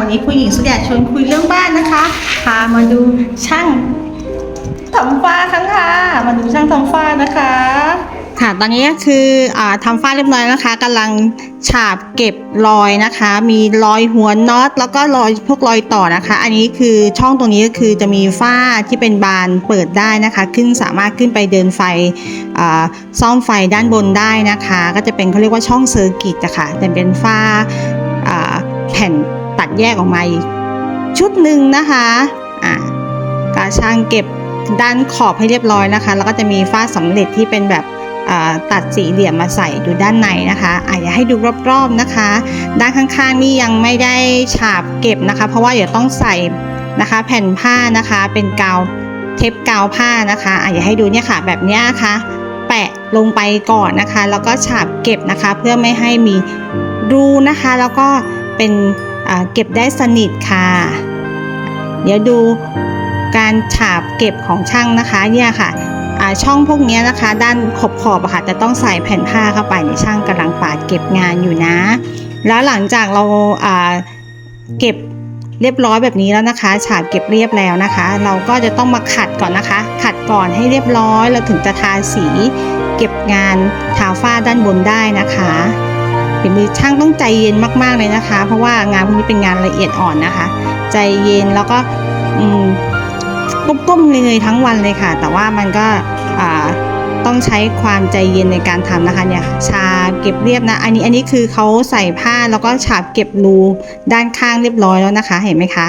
วันนี้ผู้หญิงสุดยาชวนคุยเรื่องบ้านนะคะ พามาดูช่างทำฝ้าค่ะค่ะ มาดูช่างทำฝ้านะคะ ค่ะ ตอนนี้ก็คืออทำฝ้าเรียบร้อยนะคะกำลังฉาบเก็บรอยนะคะ มีรอยหัวน็อตแล้วก็รอยพวกรอยต่อนะคะ อันนี้คือช่องตรงนี้ก็คือจะมีฝ้าที่เป็นบานเปิดได้นะคะ ขึ้นสามารถขึ้นไปเดินไฟซ่อมไฟด้านบนได้นะคะ ก็จะเป็นเขาเรียกว่าช่องเซอร์กิตอะค่ะแต่เป็นฝ้าแผ่น แยกออกมาอีกชุดหนึ่งนะคะอ่ากาช่างเก็บด้านขอบให้เรียบร้อยนะคะ แล้วก็จะมีฝ้าสำเร็จที่เป็นแบบตัดสีเหลี่ยมมาใส่อยู่ด้านในนะคะอะอยาให้ดูรอบๆนะคะ ด้านข้างๆนี่ยังไม่ได้ฉาบเก็บนะคะ เพราะว่าเดี๋ยวต้องใส่นะคะ แผ่นผ้านะคะเป็นกาวเทปกาวผ้านะคะอะอยาให้ดูเนี่ยค่ะแบบนี้นะคะ แปะลงไปก่อนนะคะ แล้วก็ฉาบเก็บนะคะ เพื่อไม่ให้มีรูนะคะ แล้วก็เป็น เก็บได้สนิทค่ะ เดี๋ยวดูการฉาบเก็บของช่างนะคะเนี่ยค่ะช่องพวกนี้นะคะ ด้านขอบขอบค่ะจะต้องใส่แผ่นผ้าเข้าไปในช่างกำลังปาดเก็บงานอยู่นะ แล้วหลังจากเราเก็บเรียบร้อยแบบนี้แล้วนะคะ ฉาบเก็บเรียบแล้วนะคะ เราก็จะต้องมาขัดก่อนนะคะ ขัดก่อนให้เรียบร้อยเราถึงจะทาสี เก็บงานทาฝ้าด้านบนได้นะคะ ฝีมือช่างต้องใจเย็นมากๆเลยนะคะ เพราะว่างานพวกนี้เป็นงานละเอียดอ่อนนะคะ ใจเย็นแล้วก็อืมก้มๆเงยทั้งวันเลยค่ะ แต่ว่ามันก็ต้องใช้ความใจเย็นในการทำนะคะเนี่ยชาเก็บเรียบนะ อันนี้อันนี้คือเขาใส่ผ้าแล้วก็ฉาบเก็บรูด้านข้างเรียบร้อยแล้วนะคะ เห็นไหมคะ